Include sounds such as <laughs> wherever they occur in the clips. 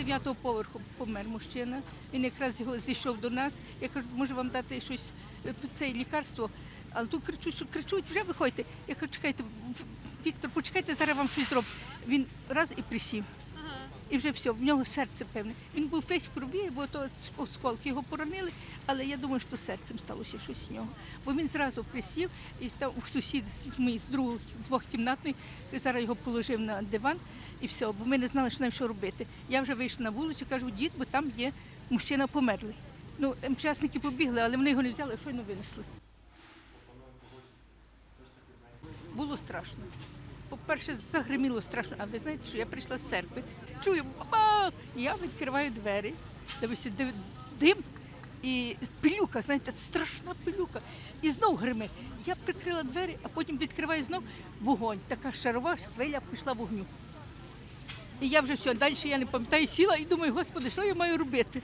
дев'ятого поверху помер мужчина. Він якраз його зійшов до нас. Я кажу, може вам дати щось е, це лікарство. Але тут кричуть, що кричуть, вже виходьте. Я кажу, чекайте, Віктор, почекайте, зараз вам щось зроблю. Він раз і присів. І вже все, в нього серце певне. Він був весь в крові, бо то осколки його поранили, але я думаю, що серцем сталося щось з нього. Бо він зразу присів, і там сусід з мій з другого з двохкімнатної, зараз його положив на диван і все, бо ми не знали, що нам що робити. Я вже вийшла на вулицю, кажу, дід, бо там є мужчина померлий. Ну, МЧСники побігли, але вони його не взяли, щойно винесли. Було страшно. По-перше, загриміло страшно. А ви знаєте, що я прийшла з церкви, чую, баба! Я відкриваю двері, дивлюся, дим і пилюка, знаєте, страшна пилюка. І знов гримить. Я прикрила двері, а потім відкриваю знов вогонь. Така шарова хвиля пішла вогню. І я вже все, далі я не пам'ятаю, сіла і думаю, господи, що я маю робити?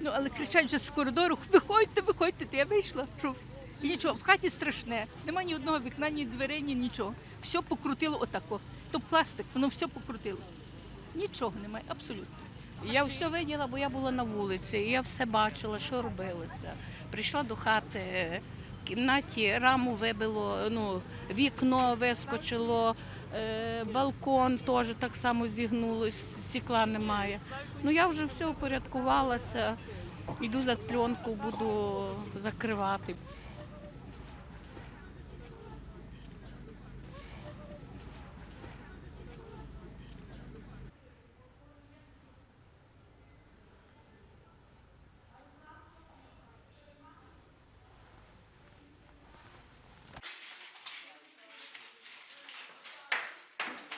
Ну, але кричать вже з коридору, виходьте, виходьте, Та я вийшла. Що? І нічого, в хаті страшне, нема ні одного вікна, ні дверей, ні нічого. Все покрутило отако. То пластик, воно все покрутило. Нічого немає, абсолютно. Я все виділа, бо я була на вулиці, і я все бачила, що робилося. Прийшла до хати, в кімнаті раму вибило, ну, вікно вискочило, е, балкон теж так само зігнулось, стекла немає. Ну я вже все упорядкувалася, йду за пленку, буду закривати.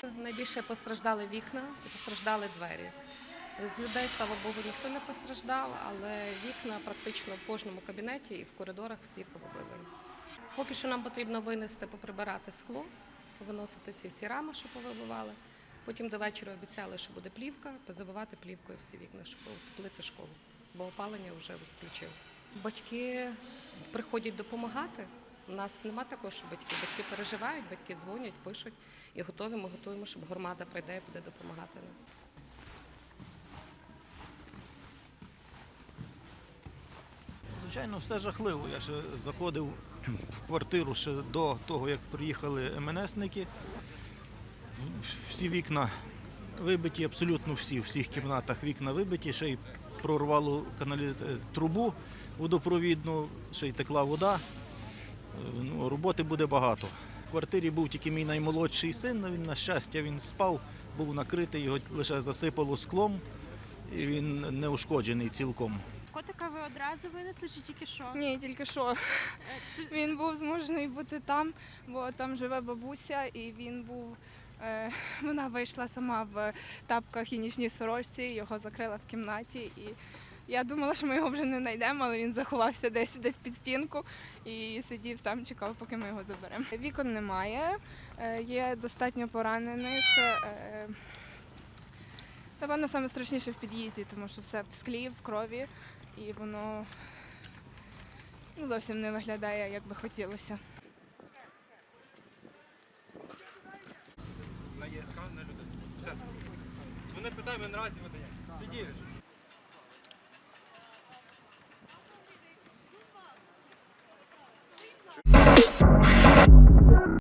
Найбільше постраждали вікна і постраждали двері. З людей, слава Богу, ніхто не постраждав, але вікна практично в кожному кабінеті і в коридорах всі повибили. Поки що нам потрібно винести, поприбирати скло, повиносити ці всі рами, що повибивали. Потім до вечора обіцяли, що буде плівка, позабивати плівкою всі вікна, щоб утеплити школу, бо опалення вже відключив. Батьки приходять допомагати. У нас нема такого, що батьки. Батьки переживають, батьки дзвонять, пишуть і готові. Ми готуємо, щоб громада прийде і буде допомагати нам. Звичайно, все жахливо. Я ще заходив в квартиру ще до того, як приїхали МНСники. Всі вікна вибиті, абсолютно всі, в всіх кімнатах вікна вибиті, ще й прорвало каналі... е, трубу водопровідну, ще й текла вода. Е, Ну, роботи буде багато. В квартирі був тільки мій наймолодший син, він, на щастя, він спав, був накритий, його лише засипало склом, і він не ушкоджений цілком. Котика ви одразу винесли чи тільки що? Ні, тільки що. Він був змушений бути там, бо там живе бабуся, і він був. е, <laughs> Вона вийшла сама в тапках і нічній сорочці, його закрила в кімнаті. І я думала, що ми його вже не знайдемо, але він заховався десь десь під стінку і сидів там, чекав, поки ми його заберемо. Вікон немає, е, є достатньо поранених. е, Напевно, саме страшніше в під'їзді, тому що все в склі, в крові, і воно зовсім не виглядає, як би хотілося. на ЄСК на люди. Все. Вони питають, ми наразі видаємо. Тоді